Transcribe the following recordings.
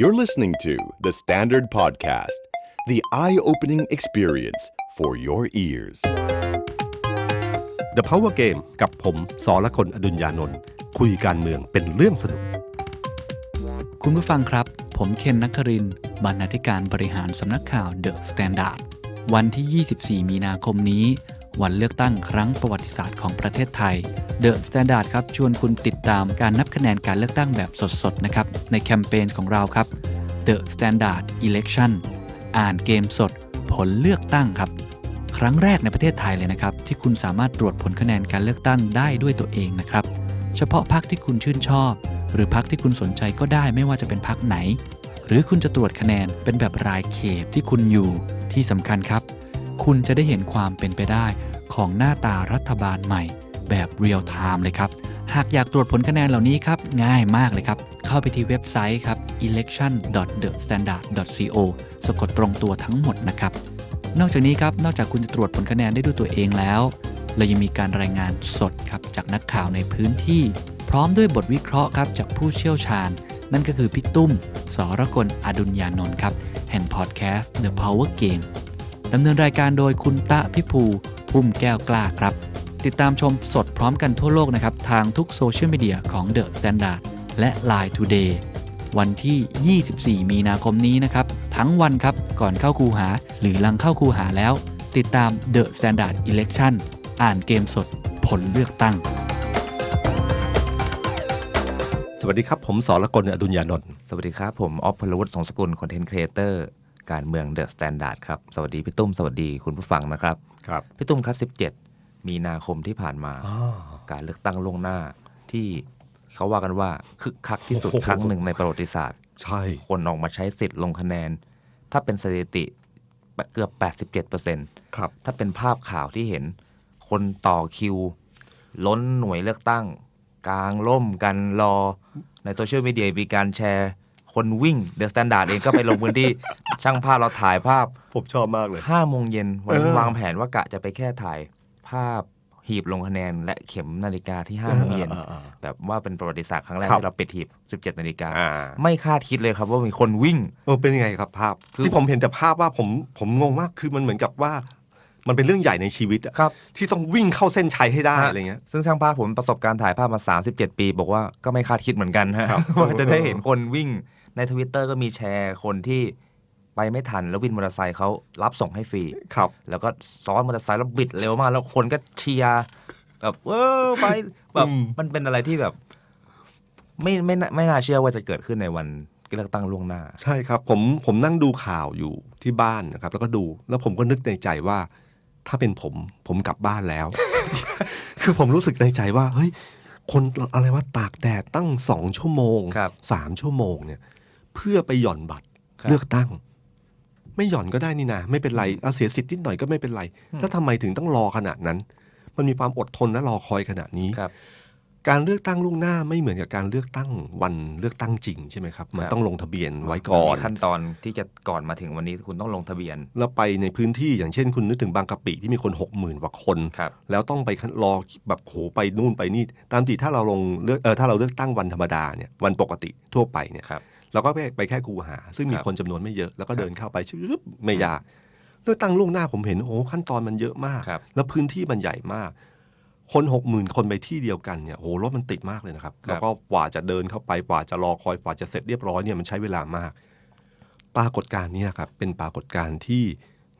You're listening to The Standard Podcast, the eye opening experience for your ears. The Power Game กับผมสอละคนอดุญญานนท์คุยการเมืองเป็นเรื่องสนุก คุณผู้ฟังครับ ผมเคนนักครินทร์บรรณาธิการบริหารสำนักข่าว The Standard วันที่ 24 มีนาคมนี้ วันเลือกตั้งครั้งประวัติศาสตร์ของประเทศไทย The Standard ครับชวนคุณติดตามการนับคะแนนการเลือกตั้งแบบสดๆนะครับในแคมเปญของเราครับ The Standard Election อ่านเกมสด ผลเลือกตั้งครับ ครั้งแรกในประเทศไทยเลยนะครับ ที่คุณสามารถตรวจผลคะแนนการเลือกตั้งได้ด้วยตัวเองนะครับ เฉพาะพักที่คุณชื่นชอบ หรือพักที่คุณสนใจก็ได้ไม่ว่าจะเป็นพักไหน หรือคุณจะตรวจคะแนนเป็นแบบรายเขตที่คุณอยู่ที่สำคัญครับ คุณจะได้เห็นความเป็นไปได้ของหน้าตารัฐบาลใหม่ แบบเรียลไทม์เลยครับ หากอยากตรวจผลคะแนนเหล่านี้ครับ ง่ายมากเลยครับ เข้าไปที่เว็บไซต์ครับ election.thestandard.co สะกดตรงตัวทั้งหมดนะครับ นอกจากนี้ครับ นอกจากคุณจะตรวจผลคะแนนได้ด้วยตัวเองแล้ว เรายังมีการรายงานสดครับจากนักข่าวในพื้นที่ พร้อมด้วยบทวิเคราะห์ครับจากผู้เชี่ยวชาญ นั่นก็คือพี่ตุ้ม สรกลอดุญญานนท์ครับแห่งพอดแคสต์ The Power Game ดำเนินรายการโดยคุณตะพิภูพุ่มแก้วกล้าครับ ติดตามชมสดพร้อมกันทั่วโลกนะครับ ทางทุกโซเชียลมีเดียของ The Standard และ Line Today วันที่ 24 มีนาคมนี้นะครับ ทั้งวันครับก่อนเข้าคูหาหรือหลังเข้าคูหาแล้ว ติดตาม The Standard Election อ่านเกมสดผลเลือกตั้ง สวัสดีครับ ผมสอละคนอดุญญานนท์ สวัสดีครับ ผมออฟพลวุฒิสงสกุลคอนเทนต์ครีเอเตอร์ การเมืองเดอะสแตนดาร์ดครับ สวัสดีพี่ตุ้ม สวัสดีคุณผู้ฟังนะครับ ครับ พี่ตุ้มครับ 17 มีนาคมที่ผ่านมา การเลือกตั้งล่วงหน้าที่เขาว่ากันว่าคึกคักที่สุดโอ้โหครั้งหนึ่งในประวัติศาสตร์ ใช่ คนออกมาใช้สิทธิ์ลงคะแนน ถ้าเป็นสถิติเกือบ 87%ครับ ถ้าเป็นภาพข่าวที่เห็น คนต่อคิว ล้นหน่วยเลือกตั้ง กลางล่มกันรอในโซเชียลมีเดียมีการแชร์ คนวิ่งเดอะสแตนดาร์ดเองก็ไปลงพื้นที่ ช่างภาพเราถ่ายภาพผมชอบมากเลย5โมงเย็นวันนั้นเออ วางแผนว่ากะจะไปแค่ถ่ายภาพหีบลงคะแนน และเข็มนาฬิกาที่5โมงเย็นอ่าอ่าอ่า แบบว่าเป็นประวัติศาสตร์ครั้งแรกครับ ที่เราปิดหีบ 17 นาฬิกา อ่าไม่คาดคิดเลยครับว่ามีคนวิ่ง เออเป็นยังไงครับภาพ คือ ที่ผมเห็นแต่ภาพว่าผมผมงงมากคือมันเหมือนกับว่า มันเป็นเรื่องใหญ่ในชีวิตอะครับ ที่ต้องวิ่งเข้าเส้นชัยให้ได้ฮะ อะไรเงี้ย ซึ่งช่างภาพผมประสบการณ์ถ่ายภาพมา 37 ปี บอกว่าก็ไม่คาดคิดเหมือนกันฮะครับ ว่าจะได้เห็นคนวิ่ง ในทวิตเตอร์ก็มีแชร์คนที่ไปไม่ทันแล้ววินมอเตอร์ไซค์เขารับส่งให้ฟรีครับ แล้วก็ซ้อนมอเตอร์ไซค์แล้วบิดเร็วมาก แล้วคนก็เชียร์แบบเออไปแบบอืมมันเป็นอะไรที่แบบ ไม่ไม่น่าไม่น่าเชื่อว่าจะเกิดขึ้นในวันเลือกตั้งล่วงหน้า ใช่ครับ ผมผมนั่งดูข่าวอยู่ที่บ้านนะครับ แล้วก็ดูแล้วผมก็นึกในใจว่า ถ้าเป็นผม ผมกลับบ้านแล้ว คือผมรู้สึกในใจว่า เฮ้ย คนอะไรว่าตากแดดตั้งสองชั่วโมงครับสามชั่วโมงเนี่ย เพื่อไปหย่อนบัตรครับเลือกตั้ง ไม่หย่อนก็ได้นี่นะไม่เป็นไรเอาเสียสิทธิ์นิดหน่อยก็ไม่เป็นไร แล้วทำไมถึงต้องรอขนาดนั้น มันมีความอดทนและรอคอยขนาดนี้ครับ การเลือกตั้งล่วงหน้าไม่เหมือนกับการเลือกตั้งวันเลือกตั้งจริงใช่ไหมครับมันครับต้องลงทะเบียนไว้ก่อนมีขั้นตอนที่จะก่อนมาถึงวันนี้คุณต้องลงทะเบียน แล้วไปในพื้นที่อย่างเช่น คุณนึกถึงบางกะปิที่มีคนหกหมื่นกว่าคนครับแล้วต้องไปรอแบบโหไปนู่นไปนี่ ตามที่ถ้าเราลงเลือกเออถ้าเราเลือกตั้งวันธรรมดาเนี่ยวันปกติทั่วไปเนี่ยครับ เราก็ไปไปแค่คูหา ซึ่งมีครับคนจำนวนไม่เยอะแล้วก็ครับเดินเข้าไปชึบไม่ยากเลือกตั้งล่วงหน้าผมเห็นโอ้โหขั้นตอนมันเยอะมากครับแล้วพื้นที่มันใหญ่มาก คนหกหมื่นคนไปที่เดียวกันเนี่ยโอ้โหรถมันติดมากเลยนะครับ แล้วก็กว่าจะเดินเข้าไปกว่าจะรอคอยกว่าจะเสร็จเรียบร้อยเนี่ยมันใช้เวลามาก ปรากฏการณ์นี้นะครับเป็นปรากฏการณ์ที่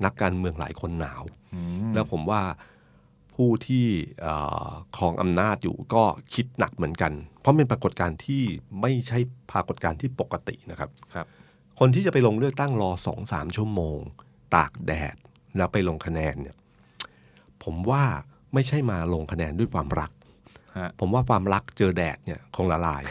นักการเมืองหลายคนหนาวอืมแล้วผมว่า ผู้ที่เอ่อครองอำนาจอยู่ก็คิดหนักเหมือนกัน เพราะเป็นปรากฏการณ์ที่ไม่ใช่ปรากฏการณ์ที่ปกตินะครับครับ คนที่จะไปลงเลือกตั้งรอสองสามชั่วโมง ตากแดดแล้วไปลงคะแนนเนี่ยผมว่าไม่ใช่มาลงคะแนนด้วยความรักฮะผมว่าความรักเจอแดดเนี่ยคงละลาย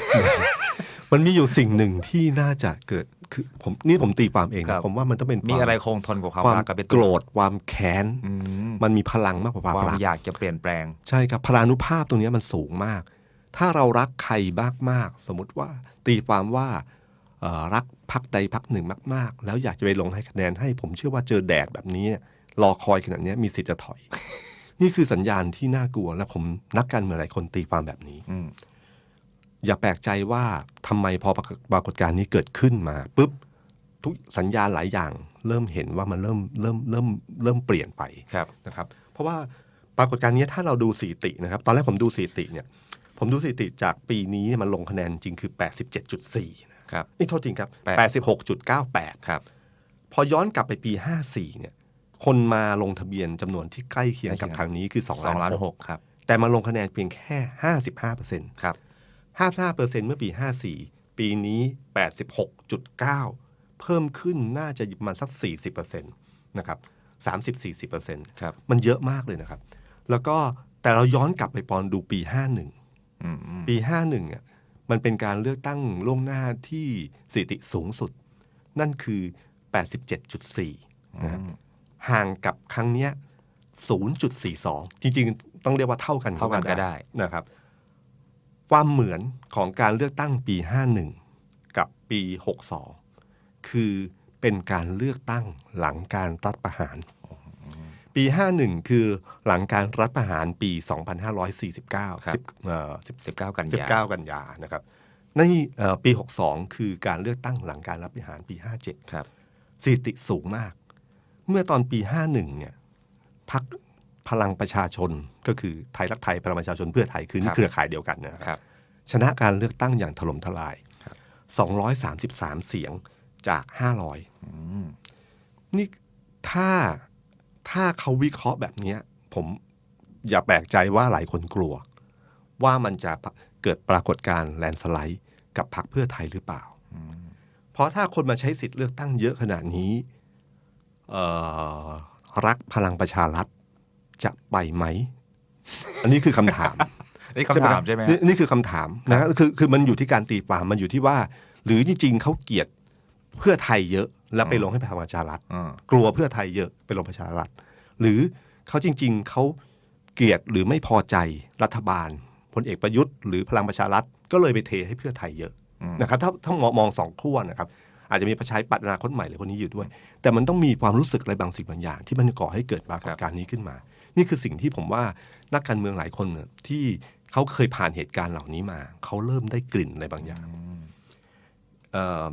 มันมีอยู่สิ่งหนึ่งที่น่าจะเกิด คือผมนี่ผมตีความเองครันะบผมว่ามันต้องเป็นมีวาอะไรคงทนกว่าความความรักกับเป็นโกรธความแค้น อืมมันมีพลังมากกว่าความความรัก อยากจะเปลี่ยนแปลง ใช่ครับพลานุภาพตรงเนี้ยมันสูงมาก ถ้าเรารักใครมากๆ สมมติว่าตีความว่าเอ่อรักพักใดพักหนึ่งมาก ๆ แล้วอยากจะไปลงให้คะแนนให้ผมเชื่อว่าเจอแดดแบบนี้รอคอยขนาดเนี้ยมีสิทธิ์จะถอย นี่คือสัญญาณที่น่ากลัวและผมนักการเมืองหลายคนตีความแบบนี้ อืม อย่าแปลกใจว่าทำไมพอปรากฏการณ์นี้เกิดขึ้นมาปุ๊บทุกสัญญาณหลายอย่าง เริ่มเห็นว่ามันเริ่มเริ่มเริ่มเริ่มเปลี่ยนไปครับนะครับ เพราะว่าปรากฏการณ์นี้ถ้าเราดูสถิตินะครับ ตอนแรกผมดูสถิติเนี่ย ผมดูสถิติจากปีนี้มันลงคะแนนจริงคือ 87.4นะครับนี่โทษจริงครับแปด86.98ครับพอย้อนกลับไปปี 54เนี่ย คนมาลงทะเบียนจำนวนที่ใกล้เคียงกับใกล้เคียงครั้งนี้คือ2สองล้านล้านหหกกครับ แต่มาลงคะแนนเพียงแค่ 55เปอร์เซ็นต์ครับ 55เปอร์เซ็นต์เมื่อปี 54 ปีนี้ 86.9 เพิ่มขึ้นน่าจะประมาณสัก 40เปอร์เซ็นต์นะครับ30-40เปอร์เซ็นต์ครับมันเยอะมากเลยนะครับ แล้วก็แต่เราย้อนกลับไปปอนดูปี 51อืมอืมปี 51อะมันเป็นการเลือกตั้งล่วงหน้าที่สถิติสูงสุด นั่นคือ 87.4นะครับห่างกับครั้งเนี้ย0.42 จริงๆ ต้องเรียกว่าเท่ากันเท่ากันก็ได้นะครับ ความเหมือนของการเลือกตั้งปี 51 กับปี 62 คือเป็นการเลือกตั้งหลังการรัฐประหาร ปี 51 คือหลังการรัฐประหารปี 2549ครับสิบเอ่อสิบสิบเก้ากันยา19 กันยานะครับนี่เอ่อปี 62 คือการเลือกตั้งหลังการรับประหารปี 57 ครับสถิติสูงมาก เมื่อตอนปี 51 เนี่ยพัก พลังประชาชนก็คือไทยรักไทยพลังประชาชนเพื่อไทยคือนี่ครับเครือข่ายเดียวกันนะคครับรับชนะการเลือกตั้งอย่างถล่มทลายครับ233 เสียงจาก 500อืมนี่ถ้าถ้าเขาวิเคราะห์แบบเนี้ยผมอย่าแปลกใจว่าหลายคนกลัว ว่ามันจะเกิดปรากฏการณ์แลนด์สไลด์กับพรรคเพื่อไทยหรือเปล่า เพราะถ้าคนมาใช้สิทธิ์เลือกตั้งเยอะขนาดนี้เอ่อรักพลังประชารัฐ จะไปไหม อันนี้คือคำถามนี่คำถามใช่ไหมฮะนี่นี่คือคำถามนะคือคือมันอยู่ที่การตีความมันอยู่ที่ว่า หรือจริงๆเขาเกลียดเพื่อไทยเยอะ แล้วไปลงให้พลังประชารัฐอืมกลัวเพื่อไทยเยอะไปลงประชารัฐหรือเขาจริง ๆเขาเกลียดหรือไม่พอใจรัฐบาลพลเอกประยุทธ์หรือพลังประชารัฐก็เลยไปเทให้เพื่อไทยเยอะอืมนะครับถ้าถ้ามองมองสองขั้วนะครับ อาจจะมีประชาธิปัตย์อนาคตใหม่หรือพวกนี้อยู่ด้วย แต่มันต้องมีความรู้สึกอะไรบางสิ่งบางอย่าง ที่มันก่อให้เกิดปรากฏการณ์นี้ขึ้นมา นี่คือสิ่งที่ผมว่านักการเมืองหลายคนเนี่ยที่เขาเคยผ่านเหตุการณ์เหล่านี้มา เขาเริ่มได้กลิ่นอะไรบางอย่างเอ่อ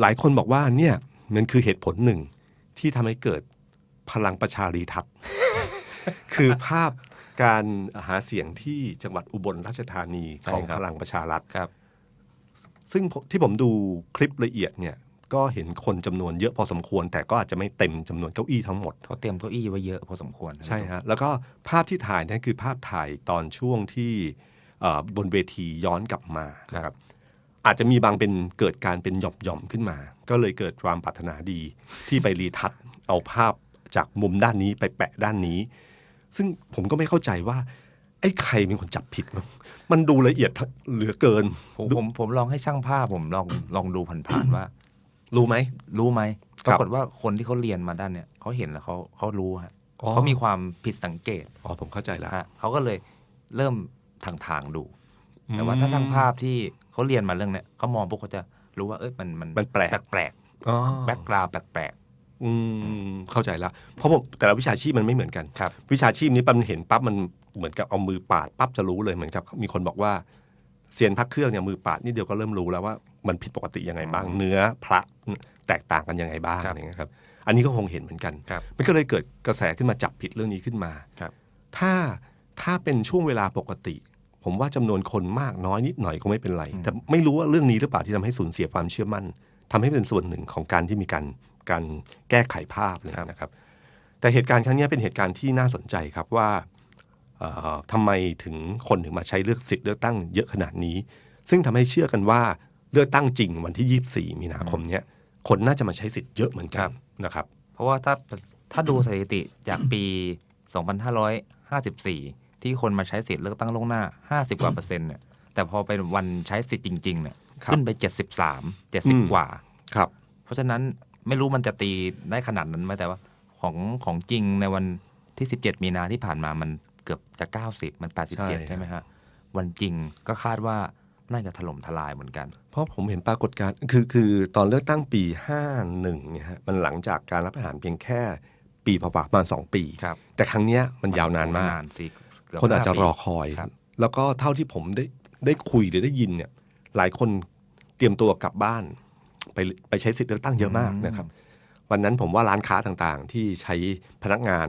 หลายคนบอกว่าเนี่ยมันคือเหตุผลหนึ่งที่ทำให้เกิดพลังประชารีทัศน์คือภาพการหาเสียงที่จังหวัดอุบลราชธานีของใช่ครับพลังประชารัฐครับ ซึ่งผมที่ผมดูคลิปละเอียดเนี่ย ก็เห็นคนจำนวนเยอะพอสมควร แต่ก็อาจจะไม่เต็มจำนวนเก้าอี้ทั้งหมดเขาเตรียมเก้าอี้ไว้เยอะพอสมควรใช่ฮะแล้วก็ภาพที่ถ่ายนั่นคือภาพถ่ายตอนช่วงที่เอ่อบนเวทีย้อนกลับมานะครับอาจจะมีบางเป็นเกิดการเป็นหย่อมๆขึ้นมา ก็เลยเกิดความปรารถนาดีที่ไปรีทัชเอาภาพจากมุมด้านนี้ไปแปะด้านนี้ ซึ่งผมก็ไม่เข้าใจว่า ไอ้ใครเป็นคนจับผิดมั้งมันดูละเอียดเหลือเกิน ผมผมผมลองให้ช่างภาพผมลองลองดูผ่านๆว่า รู้ไหม รู้ไหมคปรับรากฏว่าคนที่เขาเรียนมาด้านเนี่ยเขาเห็นแล้วเขาเขารู้ฮะอ๋อเขามีความผิดสังเกตอ๋อผมเข้าใจแล้วฮะเขาก็เลยเริ่มทางทางๆดู แต่ว่าถ้าช่างภาพที่เขาเรียนมาเรื่องเนี้ยเขามองปุ๊บเขาจะรู้ว่าเอ้ยมันมันมันแปลกแปลกอ๋อแบ็กกราวแปลกอืมเข้าใจแล้วเพราะผมแต่ละวิชาชีพมันไม่เหมือนกันๆครับวิชาชีพนี้ปั๊บมันเห็นปั๊บมันเหมือนกับเอามือปาดปั๊บจะรู้เลยเหมือนกับมีคนบอกว่าเซียนพักเครื่องเนี่ยมือปาดนี่เดียวก็เริ่มรู้แล้วว่า มันผิดปกติยังไงบ้างอืมเนื้อพระแตกต่างกันยังไงบ้างครับอะไรเงี้ยครับ อันนี้ก็คงเห็นเหมือนกันครับมันก็เลยเกิดกระแสขึ้นมาจับผิดเรื่องนี้ขึ้นมาครับถ้าถ้าเป็นช่วงเวลาปกติ ผมว่าจำนวนคนมากน้อยนิดหน่อยก็ไม่เป็นไร แต่ไม่รู้ว่าเรื่องนี้หรือเปล่าที่ทำให้สูญเสียความเชื่อมั่นทำให้เป็นส่วนหนึ่งของการที่มีการการแก้ไขภาพเลยนะครับ แต่เหตุการณ์ครั้งนี้เป็นเหตุการณ์ที่น่าสนใจครับว่าเอ่อทำไมถึงคนถึงมาใช้เลือกสิทธิ์เลือกตั้งเยอะขนาดนี้ ซึ่งทำให้เชื่อกันว่า เลือกตั้งจริงวันที่ 24 มีนาคมเนี้ยคนน่าจะมาใช้สิทธิ์เยอะเหมือนกันนะครับ เพราะว่าถ้าถ้าดูสถิติจากปี 2554 ที่คนมาใช้สิทธิ์เลือกตั้งล่วงหน้า 50 กว่าเปอร์เซ็นต์เนี่ยแต่พอเป็นวันใช้สิทธิ์จริงๆเนี่ยครับขึ้นไป 73อืม70 กว่าครับ เพราะฉะนั้นไม่รู้มันจะตีได้ขนาดนั้นไหมแต่ว่าของของจริงในวันที่ 17 มีนาที่ผ่านมามันเกือบจะ 90 มันใช่87 ใช่ไหมฮะ วันจริงก็คาดว่า น่าจะถล่มทลายเหมือนกัน เพราะผมเห็นปรากฏการณ์คือคือตอนเลือกตั้งปี 51เนี่ยฮะมันหลังจากการรับประหารเพียงแค่ปีพอประมาณสองปีครับแต่ครั้งเนี้ยมันยาวนานมากสิเกืบคนอาจจะห้ปีรอคอยครับแล้วก็เท่าที่ผมได้ได้คุยหรือได้ยินเนี่ย หลายคนเตรียมตัวกลับบ้าน ไปไปใช้สิทธิ์เลือกตั้งเยอะมากนะครับ วันนั้นผมว่าร้านค้าต่างๆ ที่ใช้พนักงาน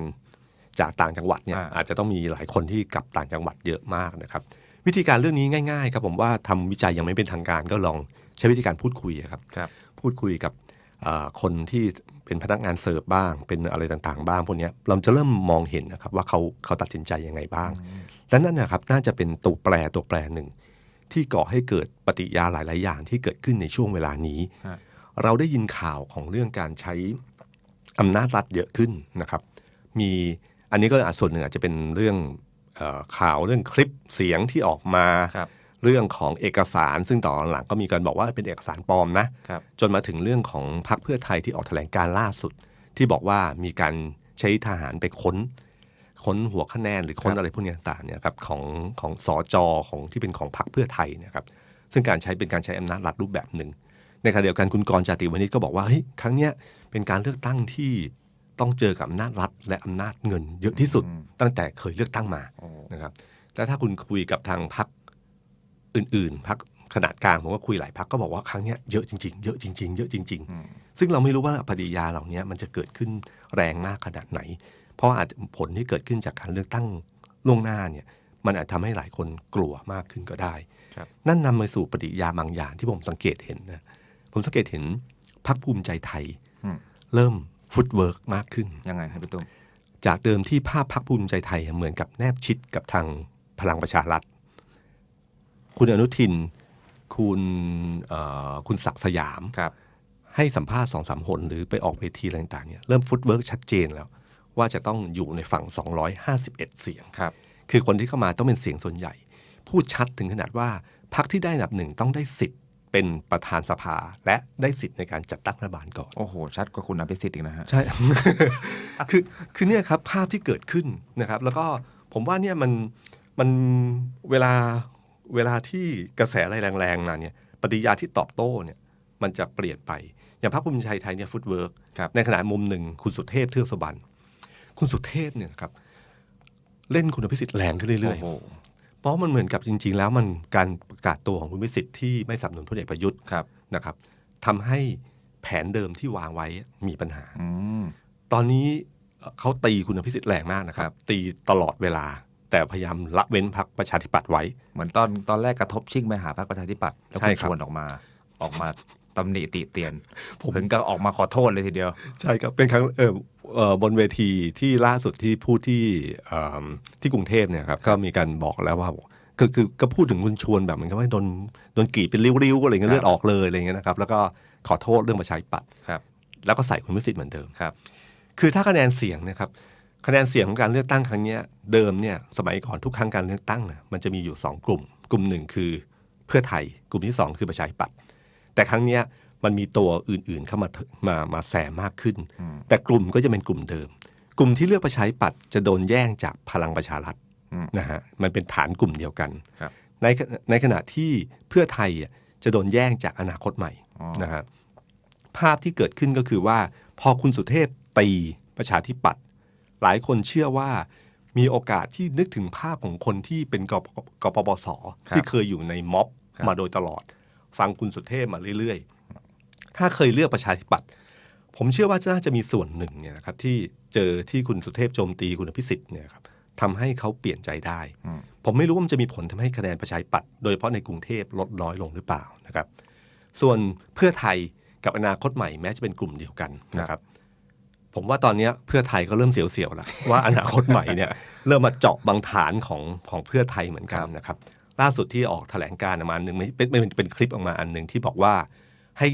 จากต่างจังหวัดเนี่ยอ่าอาจจะต้องมีหลายคนที่กลับต่างจังหวัดเยอะมากนะครับ วิธีการเรื่องนี้ง่าย ๆ ครับผมว่าทำวิจัยยังไม่เป็นทางการก็ลองใช้วิธีการพูดคุยอะครับครับพูดคุยกับเอ่อคนที่เป็นพนักงานเสิร์ฟบ้าง เป็นอะไรต่างๆ บ้างพวกเนี้ยเราจะเริ่มมองเห็นนะครับว่าเขาเขาตัดสินใจยังไงบ้างและนั่นนะครับน่าจะเป็นตัวแปรตัวแปรหนึ่งที่ก่อให้เกิดปฏิกิริยาหลาย ๆ อย่างที่เกิดขึ้นในช่วงเวลานี้ฮะเราได้ยินข่าวของเรื่องการใช้อำนาจรัฐเยอะขึ้นนะครับ มีอันนี้ก็อาจส่วนหนึ่งอาจจะเป็นเรื่องเออ ข่าวเรื่องคลิปเสียงที่ออกมาครับเรื่องของเอกสาร ซึ่งต่อนหลังก็มีการบอกว่าเป็นเอกสารปลอมนะ ครับจนมาถึงเรื่องของพรรคเพื่อไทยที่ออกแถลงการล่าสุด ที่บอกว่ามีการใช้ทหารไปค้น ค้นหัวคะแนนหรือค้นครับ อะไรพวกนี้ต่างๆเนี่ยครับของของสอจอของที่เป็นของพรรคเพื่อไทยเนะครับซึ่งการใช้เป็นการใช้อำนาจรัฐรูปแบบหนึ่ง ในขณะเดียวกันคุณกรณ์จาติวณิชก็บอกว่าเฮ้ยครั้งเนี้ยเป็นการเลือกตั้งที่ ต้องเจอกับอำนาจรัฐ และอำนาจเงินเยอะที่สุด ตั้งแต่เคยเลือกตั้งมาโอ้นะครับแต่ถ้าคุณคุยกับทางพรรคอื่น ๆพรรคขนาดกลางผมก็คุยหลายพรรคก็บอกว่าครั้งเนี้ยเยอะจริงๆ เยอะจริงๆ เยอะจริงอืมๆซึ่งเราไม่รู้ว่าปฏิกิริยาเหล่านี้มันจะเกิดขึ้นแรงมากขนาดไหน เพราะอาจจะผลที่เกิดขึ้นจากการเลือกตั้งล่วงหน้าเนี่ย มันอาจทำให้หลายคนกลัวมากขึ้นก็ได้ครับนั่นนำมาสู่ปฏิกิริยาบางอย่างที่ผมสังเกตเห็นนะ ผมสังเกตเห็นพรรคภูมิใจไทยอืมเริ่ม ฟุตเวิร์กมากขึ้น ยังไงครับพี่ตุ้มจากเดิมที่ภาพพรรคภูมิใจไทยเหมือนกับแนบชิดกับทางพลังประชารัฐ คุณอนุทิน คุณเอ่อคุณศักดิ์สยามครับให้สัมภาษณ์สองสามหนหรือไปออกเวทีอะไรต่างๆเนี่ยเริ่มฟุตเวิร์กชัดเจนแล้ว ว่าจะต้องอยู่ในฝั่ง 251 เสียงครับคือคนที่เข้ามาต้องเป็นเสียงส่วนใหญ่ พูดชัดถึงขนาดว่าพรรคที่ได้อันดับหนึ่งต้องได้สิทธิ์ เป็นประธานสภาและได้สิทธิ์ในการจัดตั้งรัฐบาลก่อน โอ้โห ชัดกว่าคุณอภิสิทธิ์อีกนะฮะ ใช่ คือคือเนี่ยครับภาพที่เกิดขึ้นนะครับ แล้วก็ผมว่าเนี่ยมันมันเวลาเวลาที่กระแสอะไรแรงๆมาเนี่ยปฏิกิริยาที่ตอบโต้เนี่ยมันจะเปลี่ยนไป อย่างพรรคภูมิใจไทยเนี่ยฟุตเวิร์กครับในขณะมุมหนึ่งคุณสุเทพเทือกสุบรรณคุณสุเทพเนี่ยนะครับ เล่นคุณอภิสิทธิ์แรงขึ้นเรื่อยโอ้โหๆ เพราะมันเหมือนกับจริง ๆ แล้วมันการประกาศตัวของคุณอภิสิทธิ์ที่ไม่สนับสนุนพลเอกประยุทธ์ครับนะครับทำให้แผนเดิมที่วางไว้มีปัญหา อืม ตอนนี้เอ่อเขาตีคุณอภิสิทธิ์แรงมากนะครัครับ บ ตีตลอดเวลา แต่พยายามละเว้นพักประชาธิปัตย์ไว้ เหมือนตอนตอนแรกกระทบชิ่งไปหาพรรคประชาธิปัตย์แล้วใช่คุณครับชวนออกมาออกมาตำหนิติเตียน ผมถึงก็ออกมาขอโทษเลยทีเดียว ใช่ครับเป็นครั้งเออเอ่อ บนเวทีที่ล่าสุดที่พูดที่เอิ่มที่กรุงเทพเนี่ยครับก็มีการบอกแล้วว่าคือคือก็พูดถึงคุณชวนแบบเหมือนกับว่าโดนโดนกรีดเป็นริ้วๆอะไรเงี้ยครับเลือดออกเลยอะไรเงี้ยนะครับ แล้วก็ขอโทษเรื่องประชาธิปัตย์ครับแล้วก็ใส่คุณวิสิทธิ์เหมือนเดิมครับ คือถ้าคะแนนเสียงนะครับคะแนนเสียงของการเลือกตั้งครั้งเนี้ยเดิมเนี่ยสมัยก่อนทุกครั้งการเลือกตั้งนะมันจะมีอยู่สองกลุ่ม กลุ่มหนึ่งคือเพื่อไทย กลุ่มที่สองคือประชาธิปัตย์แต่ครั้งเนี้ย มันมีตัวอื่นๆเข้ามามามาแซมมากขึ้นอืมแต่กลุ่มก็จะเป็นกลุ่มเดิม กลุ่มที่เลือกประชาธิปัตย์จะโดนแย่งจากพลังประชารัฐอืมนะฮะมันเป็นฐานกลุ่มเดียวกันครับในในขณะที่เพื่อไทยอะจะโดนแย่งจากอนาคตใหม่อ๋อนะฮะภาพที่เกิดขึ้นก็คือว่า พอคุณสุเทพตีประชาธิปัตย์หลายคนเชื่อว่ามีโอกาสที่นึกถึงภาพของคนที่เป็นกปกปปสครับที่เคยอยู่ในม็อบครับมาโดยตลอด ฟังคุณสุเทพมาเรื่อยๆ ถ้าเคยเลือกประชาธิปัตย์ผมเชื่อว่าน่าจะมีส่วนหนึ่งเนี่ยนะครับที่เจอที่คุณสุเทพโจมตีคุณอภิสิทธิ์เนี่ยครับทำให้เขาเปลี่ยนใจได้ ผมไม่รู้ว่ามันจะมีผลทำให้คะแนนประชาธิปัตย์โดยเฉพาะในกรุงเทพลดน้อยลงหรือเปล่านะครับ ส่วนเพื่อไทยกับอนาคตใหม่แม้จะเป็นกลุ่มเดียวกันนะครับ ผมว่าตอนนี้เพื่อไทยก็เริ่มเสียวๆแล้วว่าอนาคตใหม่เนี่ยเริ่มมาเจาะบางฐานของของเพื่อไทยเหมือนกันนะครับ ล่าสุดที่ออกแถลงการณ์มาอันหนึ่งไม่เป็นเป็นเป็นคลิปออกมาอันหนึ่งที่บอกว่าให้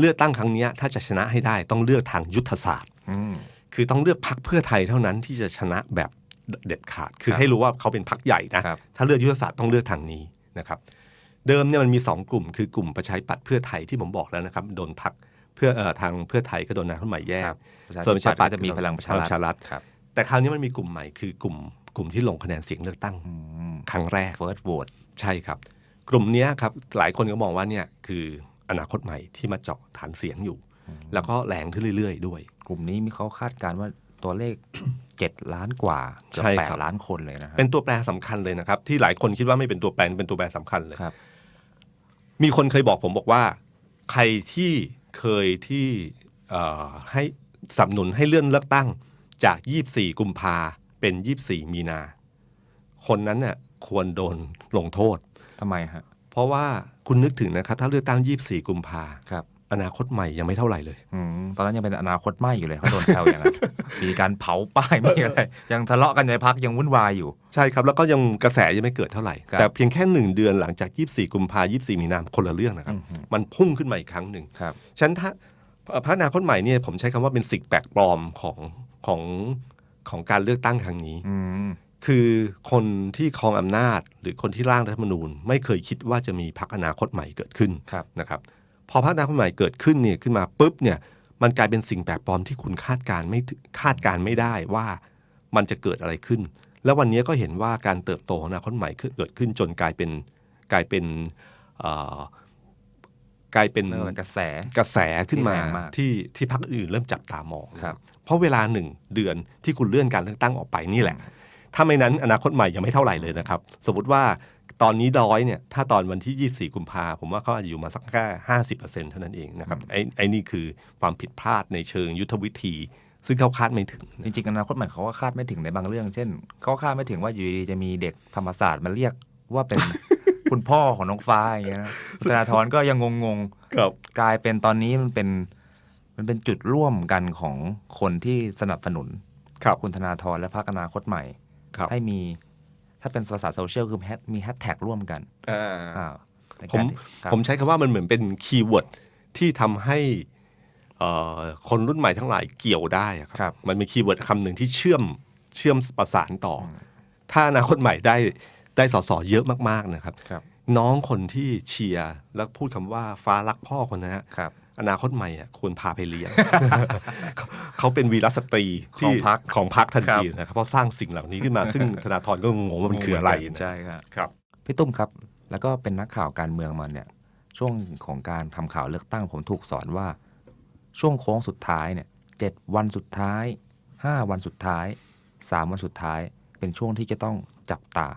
เลือกตั้งครั้งเนี้ยถ้าจะชนะให้ได้ต้องเลือกทางยุทธศาสตร์อืมคือต้องเลือกพักเพื่อไทยเท่านั้นที่จะชนะแบบเด็ดขาด คือครับให้รู้ว่าเขาเป็นพักใหญ่นะครับถ้าเลือกยุทธศาสตร์ต้องเลือกทางนี้นะครับ เดิมเนี่ยมันมีสองกลุ่ม คือกลุ่มประชาธิปัตย์เพื่อไทยที่ผมบอกแล้วนะครับโดนพักเพื่อเอ่อทางเพื่อไทยก็โดนนายคนใหม่แย่ครับประชาส่วนประธิชาธิปัปัตตย์ย์ก็จะมีพลังประชาพลังประชารัรัฐฐครับแต่คราวนี้มันมีกลุ่มใหม่คือกลุ่มกลุ่มที่ลงคะแนนเสียงเลือกตั้งอืมครั้งแรก first vote ใช่ครับ กลุ่มเนี้ยครับหลายคนก็มองว่าเนี่ยคือ อนาคตใหม่ที่มาเจาะฐานเสียงอยู่ แล้วก็แรงขึ้นเรื่อย ๆ ด้วย กลุ่มนี้มีเขาคาดการณ์ว่าตัวเลขเจ็ดล้านกว่าเกือบใช่แปครัดบล้านคนเลยนะฮะเป็นตัวแปรสำคัญเลยนะครับ ที่หลายคนคิดว่าไม่เป็นตัวแปรเป็นตัวแปรสำคัญเลยครับมีคนเคยบอกผมบอกว่า ใครที่เคยที่เอ่อให้สนับสนุนให้เลื่อนเลือกตั้งจาก 24 กุมภาเป็น 24 มีนา คนนั้นเนี่ยควรโดนลงโทษทำไมฮะ เพราะว่าคุณนึกถึงนะครับ ถ้าเลือกตั้ง 24 กุมภาครับ อนาคตใหม่ยังไม่เท่าไหร่เลย อืมตอนนั้นยังเป็นอนาคตไม่อยู่เลยเขาโดนแซวอย่างนั้น มีการเผาป้ายมีอะไรยังทะเลาะกันในพักยังวุ่นวายอยู่ ใช่ครับ แล้วก็ยังกระแสยังไม่เกิดเท่าไหร่ ครับแต่เพียงแค่หนึ่งเดือนหลังจาก 24 กุมภา24 มีนาคนละเรื่องนะครับ อือฮึ มันพุ่งขึ้นมาอีกครั้งหนึ่ง ครับ ฉะนันถ้าเอ่อพรรคอนาคตใหม่เนี่ยผมใช้คำว่าเป็นสิ่งแปลกปลอมของของของการเลือกตั้งครั้งนี้ อืม คือคนที่ครองอำนาจ หรือคนที่ร่างรัฐธรรมนูญ ไม่เคยคิดว่าจะมีพรรคอนาคตใหม่เกิดขึ้นครับนะครับ พอพรรคอนาคตใหม่เกิดขึ้นเนี่ยขึ้นมาปุ๊บเนี่ยมันกลายเป็นสิ่งแปลกปลอมที่คุณคาดการณ์ไม่ถึงคาดการณ์ไม่ได้ว่ามันจะเกิดอะไรขึ้น แล้ววันนี้ก็เห็นว่าการเติบโตของอนาคตใหม่เกิดขึ้นจนกลายเป็นกลายเป็นเอ่อกลายเป็นเรื่องกระแสกระแสขึ้นมาที่แรงมากที่ที่พรรคอื่นเริ่มจับตามองครับเพราะเวลาหนึ่งเดือนที่คุณเลื่อนการเลือกตั้งออกไปนี่แหละ ถ้าไม่นั้นอนาคตใหม่ยังไม่เท่าไหร่เลยนะครับ สมมติว่าตอนนี้ร้อยเนี่ยถ้าตอนวันที่ 24 กุมภาผมว่าเขาอาจจะอยู่มาสักแค่ห้าสิบเปอร์เซ็นเท่านั้นเองนะครับไอ้ไอ้นี่คือความผิดพลาดในเชิงยุทธวิธี ซึ่งเขาคาดไม่ถึง จริงๆอนาคตใหม่เขาก็คาดไม่ถึงในบางเรื่อง เช่นเขาคาดไม่ถึงว่าอยู่ดีๆจะมีเด็กธรรมศาสตร์มาเรียกว่าเป็นคุณพ่อของน้องฟ้าอย่างเงี้ยนะคุณธนาธรก็ยังงงครับๆกลายเป็นตอนนี้มันเป็นมันเป็นจุดร่วมกันของคนที่สนับสนุนครับคุณธนาธรและพรรคอนาคตใหม่ ครับให้มีถ้าเป็นภาษาโซเชียลคือแฮชมีแฮชแท็กร่วมกันอ่าอ่าในผมการที่ครับผมใช้คำว่ามันเหมือนเป็นคีย์เวิร์ดที่ทำให้เอ่อคนรุ่นใหม่ทั้งหลายเกี่ยวได้อะครับ มันเป็นคีย์เวิร์ดคำหนึ่งที่เชื่อมเชื่อมประสานต่ออถ้าอนาคตใหม่ได้ได้สสเยอะมากๆนะครับครับ น้องคนที่เชียร์แล้วพูดคำว่าฟ้ารักพ่อคนนั้นฮะครับ อนาคตใหม่อะควรพาไปเลี้ยงเขาเขาเป็นวีรสตรีที่ของพรรคของพรรคทันทีครับนะครับเพราะสร้างสิ่งเหล่านี้ขึ้นมา ซึ่งธนาธรก็งงว่ามันคืออะไรนะใช่ครับครับพี่ตุ้มครับ แล้วก็เป็นนักข่าวการเมืองมาเนี่ย ช่วงของการทำข่าวเลือกตั้งผมถูกสอนว่า ช่วงโค้งสุดท้ายเนี่ยเจ็ดวันสุดท้ายห้าวันสุดท้ายสามวันสุดท้ายเป็นช่วงที่จะต้องจับตา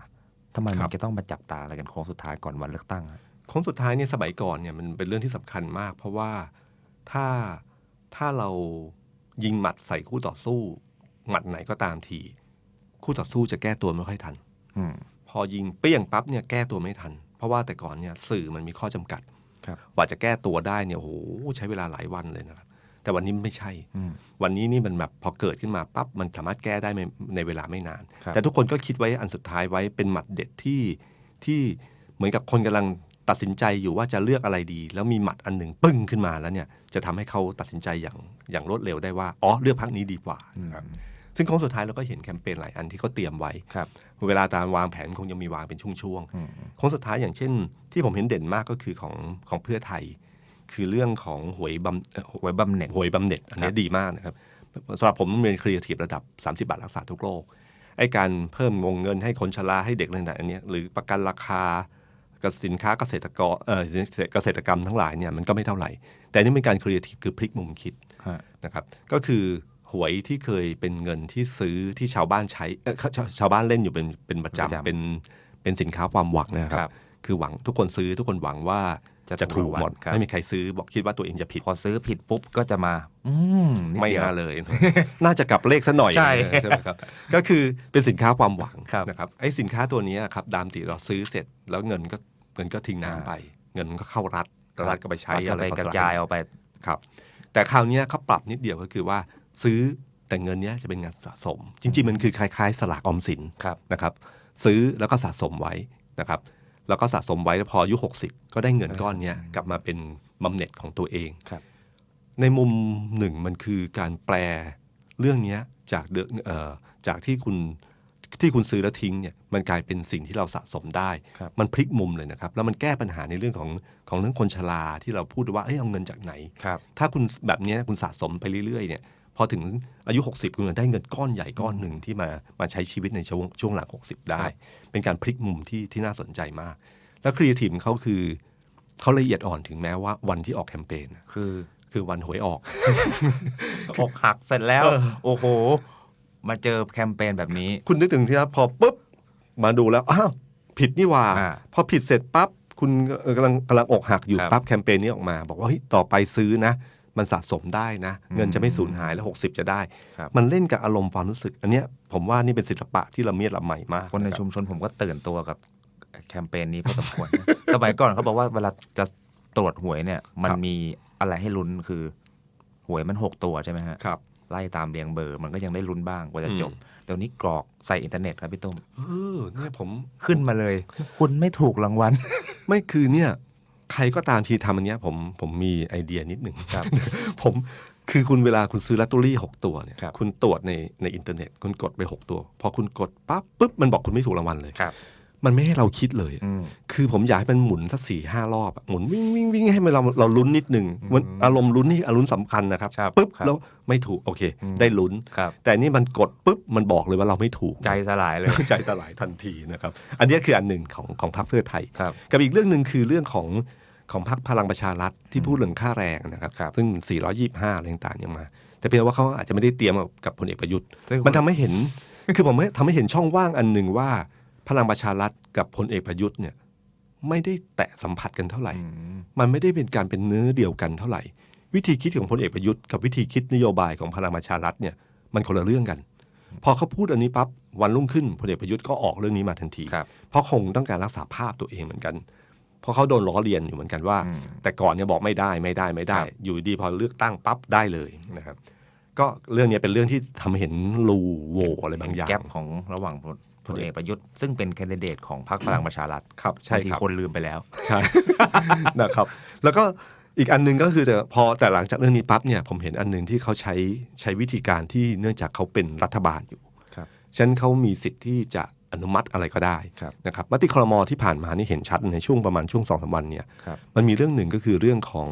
ทำไมคมัรันบจะต้องมาจับตาอะไรกันโค้งสุดท้ายก่อนวันเลือกตั้งอะโค้งสุดท้ายเนี่ยสมัยก่อนเนี่ยมันเป็นเรื่องที่สำคัญมาก เพราะว่าถ้าถ้าเรายิงหมัดใส่คู่ต่อสู้ หมัดไหนก็ตามที คู่ต่อสู้จะแก้ตัวไม่ค่อยทันอืมพอยิงเปี้ยงปั๊บเนี่ยแก้ตัวไม่ทัน เพราะว่าแต่ก่อนเนี่ยสื่อมันมีข้อจำกัดครับกว่าจะแก้ตัวได้เนี่ยโอ้โหใช้เวลาหลายวันเลยนะครับ แต่วันนี้ไม่ใช่อืมวันนี้นี่มันแบบพอเกิดขึ้นมาปั๊บมันสามารถแก้ได้ในในเวลาไม่นานครับแต่ทุกคนก็คิดไว้อันสุดท้ายไว้เป็นหมัดเด็ดที่ที่เหมือนกับคนกำลัง ตัดสินใจอยู่ว่าจะเลือกอะไรดี แล้วมีหมัดอันหนึ่งปึ้งขึ้นมาแล้วเนี่ยจะทำให้เขาตัดสินใจอย่างอย่างรวดเร็วได้ว่าอ๋อเลือกพักนี้ดีกว่านะครับซึ่งโค้งสุดท้ายเราก็เห็นแคมเปญหลายอันที่เขาเตรียมไว้ครับเวลาตามวางแผนคงยังมีวางเป็นช่วงๆอืมโค้งสุดท้ายอย่างเช่น ที่ผมเห็นเด่นมากก็คือของของเพื่อไทย คือเรื่องของหวยบำเอ่อไว้บำเหน็จหวยบำเหน็จอันนี้ดีมากนะครับสำหรับผมมันเป็นครีเอทีฟระดับ 30 บาทรักษาทุกโรคไอ้การเพิ่มวงเงินให้คนชราให้เด็กอะไรต่างๆอันเนี้ยหรือประกันราคา กับสินค้าเกษตรกรเอ่อเกษตรกรรมทั้งหลายเนี่ยมันก็ไม่เท่าไหร่ แต่อันนี่เป็นการครีเอทีฟคือพลิกมุมคิดฮะนะครับก็คือหวยที่เคยเป็นเงินที่ซื้อที่ชาวบ้านใช้เอ่อชาวชาวบ้านเล่นอยู่เป็นเป็นประประจำจำเป็นเป็นสินค้าความหวังนะคครัรับบคือหวังทุกคนซื้อทุกคนหวังว่าจะจะถูกถูกรางวัลหมดครับไม่มีใครซื้อบอกคิดว่าตัวเองจะผิด พอซื้อผิดปุ๊บก็จะมา อืมนิดไม่เดียวน่าเลย น่าจะกลับเลขซะหน่อยใช่ใช่ไหมครับก็คือเป็นสินค้าความหวังครับนะครับไอ้สินค้าตัวนี้ครับดามติเราซื้อเสร็จแล้วเงินก็เงินก็ทิ้งน้ำไป เงินก็เข้ารัฐแล้วรัฐก็ไปใช้ก็อะไรไปก็กระสลับจายเอาไปครับ แต่คราวเนี้ยเขาปรับนิดเดียวก็คือว่าซื้อแต่เงินเนี้ยจะเป็นเงินสะสม จริง ๆ มันคือคล้ายๆ สลากออมสินครับนะครับ ซื้อแล้วก็สะสมไว้นะครับ แล้วก็สะสมไว้แล้วพออายุ60 ก็ได้เงินก้อนเนี้ยกลับมาเป็นบำเหน็จของตัวเองครับในมุมหนึ่งมันคือการแปลเรื่องเนี้ยจากเดเอ่อจากที่คุณ ที่คุณซื้อแล้วทิ้งเนี่ยมันกลายเป็นสิ่งที่เราสะสมได้ครับมันพลิกมุมเลยนะครับ แล้วมันแก้ปัญหาในเรื่องของของเรื่องคนชราที่เราพูดว่าเอ้ยเอาเงินจากไหนครับถ้าคุณแบบเนี้ยคุณสะสมไปเรื่อยๆเนี่ยพอถึงอายุ 60 คุณจะได้เงินก้อนใหญ่ก้อนหนึ่งที่มามาใช้ชีวิตในช่วงช่วงหลัง 60 ได้ เป็นการพลิกมุมที่ที่น่าสนใจมาก แล้วครีเอทีฟของเขาคือเขาละเอียดอ่อนถึงแม้ว่าวันที่ออกแคมเปญน่ะคือคือวันหวยออก อกหักเสร็จแล้ว โอ้โห มาเจอแคมเปญแบบนี้ คุณนึกถึงที่ว่าพอปุ๊บมาดูแล้วอ้าวผิดนี่หว่าอ่าพอผิดเสร็จปั๊บคุณเอ่อกำลังกำลังอกหักอยู่ครับปั๊บแคมเปญนี้ออกมา บอกว่าเฮ้ยต่อไปซื้อนะ มันสะสมได้นะ เงินจะไม่สูญหายแล้ว 60 จะได้ ครับ มันเล่นกับอารมณ์ความรู้สึก อันเนี้ยผมว่านี่เป็นศิลปะที่ละเมียดละไมมากคนในะรับ ชุมชนผมก็ตื่นตัวกับแคมเปญนี้พอสมควรนะ สมัยก่อนเขาบอกว่าเวลาจะตรวจหวยเนี่ย มันมีอะไรให้ลุ้นคือ หวยมันหกตัวใช่ไหมฮะ ครับ ไล่ตามเรียงเบอร์ มันก็ยังได้ลุ้นบ้างกว่าจะจบอืมเดี๋ยวนี้กรอกใส่อินเทอร์เน็ตครับพี่ตุ้มเออเนี่ยผมขึ้นมาเลย คุณไม่ถูกรางวัล ไม่คือเนี่ย ใครก็ตามทีทำอันเนี้ย ผมผมมีไอเดียนิดหนึ่งครับ ผมคือคุณเวลาคุณซื้อลอตเตอรี่หกตัวเนี่ย ครับคุณตรวจในในอินเทอร์เน็ต คุณกดไปหกตัว พอคุณกดปั๊บปุ๊บมันบอกคุณไม่ถูกรางวัลเลย ครับ มันไม่ให้เราคิดเลยอืมคือผมอยากให้มันหมุนสักสี่ห้ารอบอะหมุนวิ่งวิ่งวิ่งให้มันเราเราลุ้นนิดหนึ่งมันอืมอารมณ์ลุ้นนี่อารมณ์สำคัญนะครับครับปุ๊บครับแล้วไม่ถูกโอเคอืมได้ลุ้นครับแต่นี่มันกดปุ๊บมันบอกเลยว่าเราไม่ถูก ใจสลายเลย ใจสลายทันทีนะครับ อันนี้คืออันหนึ่งของของพรรคเพื่อไทยครับกับอีกเรื่องหนึ่งคือเรื่องของของพรรคพลังประชารัฐที่พูดเรื่องค่าแรงนะครับครับซึ่ง 425อะไรต่างๆยังมา แต่เพียงว่าเขาอาจจะไม่ได้เตรียมกับพลเอกประยุทธ์ซึ่งมันทำให้เห็น คือผมทำให้เห็นช่องว่างอันหนึ่งว่า พลังประชารัฐกับพลเอกประยุทธ์เนี่ยไม่ได้แตะสัมผัสกันเท่าไหร่อืมมันไม่ได้เป็นการเป็นเนื้อเดียวกันเท่าไหร่ วิธีคิดของพลเอกประยุทธ์กับวิธีคิดนโยบายของพลังประชารัฐเนี่ยมันคนละเรื่องกัน พอเขาพูดอันนี้ปั๊บวันรุ่งขึ้นพลเอกประยุทธ์ก็ออกเรื่องนี้มาทันทีครับเพราะคงต้องการรักษาภาพตัวเองเหมือนกัน เพราะเขาโดนล้อเลียนอยู่เหมือนกันว่าอืมแต่ก่อนเนี่ยบอกไม่ได้ไม่ได้ไม่ได้ครับอยู่ดีพอเลือกตั้งปั๊บได้เลยนะครับ ก็เรื่องเนี้ยเป็นเรื่องที่ทำให้เห็นรูโหว่อะไรบางอย่างแกลบของระหว่าง พลพลเอกประยุทธ์ซึ่งเป็นแคนดิเดตของพรรคพลังประชารัฐครับใช่บางทีครับคนลืมไปแล้วใช่นะครับ แล้วก็อีกอันหนึงก็คือแต่พอแต่หลังจากเรื่องนี้ปั๊บเนี่ยผมเห็นอันหนึ่งที่เขาใช้ใช้วิธีการที่เนื่องจากเขาเป็นรัฐบาลอยู่ครับฉะนั้นเขามีสิทธิ์ที่จะอนุมัติอะไรก็ได้ครับนะครับมติครมที่ผ่านมานี่เห็นชัดในช่วงประมาณช่วงสองสามวันเนี่ยครับมันมีเรื่องหนึ่งก็คือเรื่องของ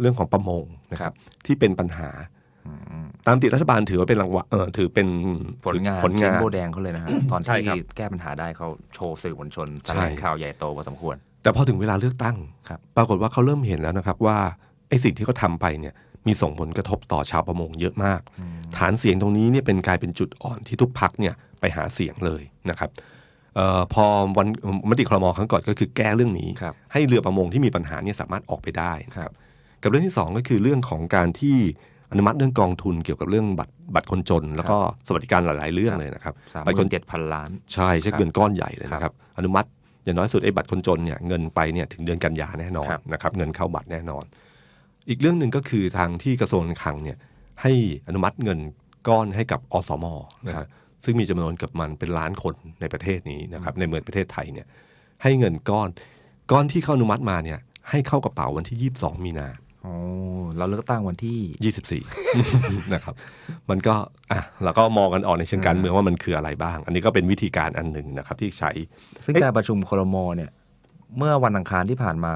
เรื่องของประมงนะคครัรับบที่เป็นปัญหาอืม ตามติรัฐบาลถือว่าเป็นรางวัลเออถือเป็นผลงานผลเชงานนโบแดงเขาเลยนะฮะตอนใช่ที่ครับแก้ปัญหาได้เขาโชว์สื่อมวลชนแถใช่ลงข่าวใหญ่โตพอสมควร แต่พอถึงเวลาเลือกตั้งครับปรากฏว่าเขาเริ่มเห็นแล้วนะครับว่าไอ้สิ่งที่เขาทำไปเนี่ยมีส่งผลกระทบต่อชาวประมงเยอะมาก ฐานเสียงตรงนี้เนี่ยเป็นกลายเป็นจุดอ่อนที่ทุกพักเนี่ยไปหาเสียงเลยนะครับเออพอวันมติครมครั้งก่อนก็คือแก้เรื่องนี้ครับให้เรือประมงที่มีปัญหาเนี่ยสามารถออกไปได้นะครับกับเรื่องที่สองก็คือเรื่องของการที่ อนุมัติเรื่องกองทุนเกี่ยวกับเรื่องบัตรบัตรคนจน แล้วก็สวัสดิการหลายๆเรื่องเลยนะครับสามหบัตรคมื่นนเจ็ดพันล้านใช่ใช่ครับเงินก้อนใหญ่เลยนะคครัรับบอนุมัติอย่างน้อยสุดไอ้บัตรคนจนเนี่ยเงินไปเนี่ยถึงเดือนกันยาแน่นอนครับนะครับเงินเข้าบัตรแน่นอน อีกเรื่องหนึ่งก็คือทางที่กระทรวงการคลังเนี่ยให้อนุมัติเงินก้อนให้กับอสมนะครับซึ่งมีจำนวนเกือบมันเป็นล้านคนในประเทศนี้นะครับในเมืองประเทศไทยเนี่ยให้เงินก้อนก้อนที่เขาอนุมัติมาเนี่ยให้เข้ากระเป๋าวันที่ 22 มีนา โอ้เราเลือกตั้งวันที่ 24 นะครับ มันก็อะเราก็มองกันออกในเชิงการเมืองว่ามันคืออะไรบ้าง อันนี้ก็เป็นวิธีการอันหนึ่งนะครับ ที่ใช้ ซึ่งเอ๊ะการประชุมครมเนี่ย เมื่อวันอังคารที่ผ่านมา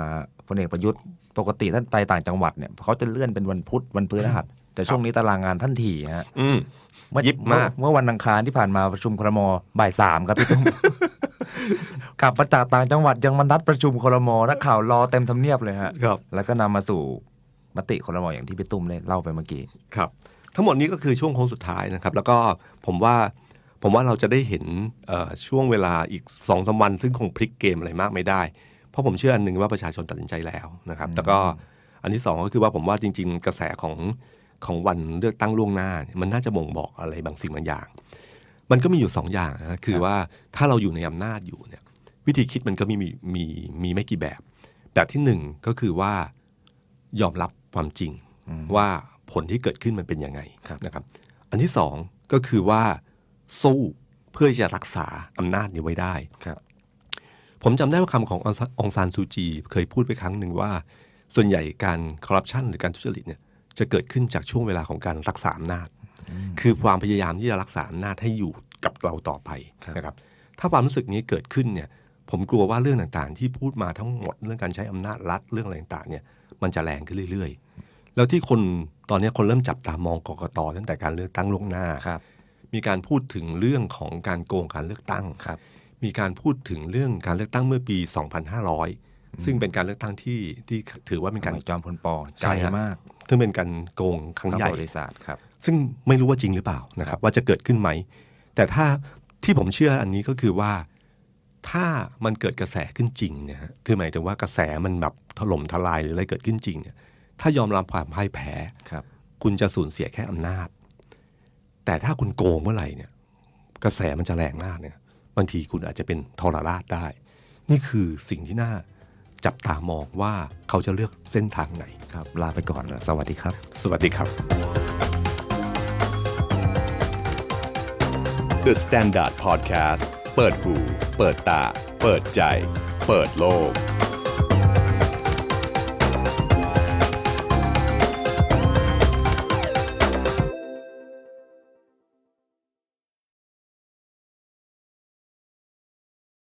พลเอกประยุทธ์ปกติท่านไปต่างจังหวัดเนี่ยเขาจะเลื่อนเป็นวันพุธวันพฤหัส แต่ช่วงนี้ตารางงานท่านถี่ฮะอืมเมื่อยิบมากเมื่อวันอังคารที่ผ่านมาประชุมครมบ่ายสามครับพี่ตุ้มกลับมาจากต่างจังหวัดยังมานัดประชุมครมนักข่าวรอเต็มทำเนียบเลยฮะครับแล้วก็นำมาสู่ มติครมอย่างที่พี่ตุ้มได้เล่าไปเมื่อกี้ครับ ทั้งหมดนี้ก็คือช่วงโค้งสุดท้ายนะครับ แล้วก็ผมว่าผมว่าเราจะได้เห็นเอ่อช่วงเวลาอีกสองสาวัน ซึ่งคงพลิกเกมอะไรมากไม่ได้ เพราะผมเชื่ออันหนึ่งว่าประชาชนตัดสินใจแล้วนะครับแล้วก็อันที่สองก็คือว่าผมว่าจริง ๆ กระแสของของวันเลือกตั้งล่วงหน้าเนี่ยมันน่าจะบ่งบอกอะไรบางสิ่งบางอย่าง มันก็มีอยู่สองอย่างนะคือว่าถ้าเราอยู่ในอำนาจอยู่เนี่ย วิธีคิดมันก็มีมีมีมีไม่กี่แบบ แบบที่หนึ่งก็คือว่ายอมรับ ความจริงอืมว่าผลที่เกิดขึ้นมันเป็นยังไงครับนะครับ อันที่สองก็คือว่าสู้เพื่อจะรักษาอำนาจนี้ไว้ได้ครับผมจำได้ว่าคำขององซาองซานซูจี เคยพูดไปครั้งหนึ่งว่า ส่วนใหญ่การคอร์รัปชันหรือการทุจริตเนี่ยจะเกิดขึ้นจากช่วงเวลาของการรักษาอำนาจ คือความพยายามที่จะรักษาอำนาจให้อยู่กับเราต่อไปครับนะครับ ถ้าความรู้สึกนี้เกิดขึ้นเนี่ย ผมกลัวว่าเรื่องต่างๆ ที่พูดมาทั้งหมดเรื่องการใช้อำนาจรัฐเรื่องอะไรต่างๆเนี่ยมันจะแรงขึ้นเรื่อยๆ แล้วที่คนตอนนี้คนเริ่มจับตามองกกตตั้งแต่การเลือกตั้งล่วงหน้าครับมีการพูดถึงเรื่องของการโกงการเลือกตั้งครับมีการพูดถึงเรื่องการเลือกตั้งเมื่อปี 2500 ซึ่งเป็นการเลือกตั้งที่ที่ถือว่าเป็นกาการรจอมพลปอใช่ใจฮะมาก ซึ่งเป็นการโกงครั้งครั้งใหปญ่ระวัติศาสตร์ครับ ซึ่งไม่รู้ว่าจริงหรือเปล่านะครับ ว่าจะเกิดขึ้นไหม แต่ถ้าที่ผมเชื่ออันนี้ก็คือว่าถ้ามันเกิดกระแสขึ้นจริงเนี่ยฮะคือหมายถึงว่ากระแสมันแบบถล่มทลายหรืออะไรเกิดขึ้นจริงเนี่ย ถ้ายอมรับความพ่ายแพ้ครับ คุณจะสูญเสียแค่อำนาจ แต่ถ้าคุณโกงเมื่อไหร่เนี่ย กระแสมันจะแรงมากเนี่ยบางทีคุณอาจจะเป็นทรราชได้ นี่คือสิ่งที่น่าจับตามองว่าเขาจะเลือกเส้นทางไหนครับ ลาไปก่อน สวัสดีครับ สวัสดีครับ The Standard Podcast เปิดหู เปิดตา เปิดใจ เปิดโลก